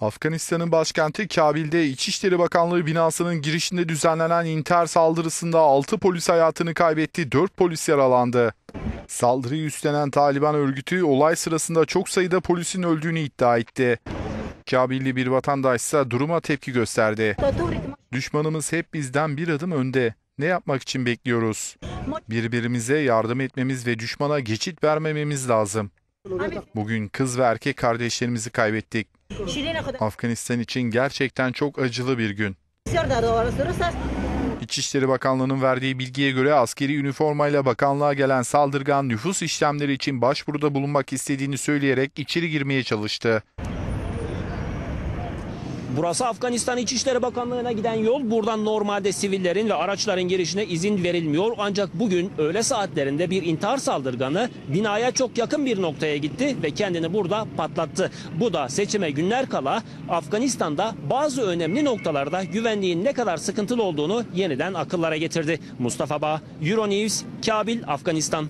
Afganistan'ın başkenti Kabil'de İçişleri Bakanlığı binasının girişinde düzenlenen intihar saldırısında 6 polis hayatını kaybetti, 4 polis yaralandı. Saldırıyı üstlenen Taliban örgütü olay sırasında çok sayıda polisin öldüğünü iddia etti. Kabilli bir vatandaş ise duruma tepki gösterdi. Düşmanımız hep bizden bir adım önde. Ne yapmak için bekliyoruz? Birbirimize yardım etmemiz ve düşmana geçit vermememiz lazım. Bugün kız ve erkek kardeşlerimizi kaybettik. Afganistan için gerçekten çok acılı bir gün. İçişleri Bakanlığı'nın verdiği bilgiye göre askeri üniformayla bakanlığa gelen saldırgan nüfus işlemleri için başvuruda bulunmak istediğini söyleyerek içeri girmeye çalıştı. Burası Afganistan İçişleri Bakanlığı'na giden yol. Buradan normalde sivillerin ve araçların girişine izin verilmiyor. Ancak bugün öğle saatlerinde bir intihar saldırganı binaya çok yakın bir noktaya gitti ve kendini burada patlattı. Bu da seçime günler kala Afganistan'da bazı önemli noktalarda güvenliğin ne kadar sıkıntılı olduğunu yeniden akıllara getirdi. Mustafa Bağ, Euronews, Kabil, Afganistan.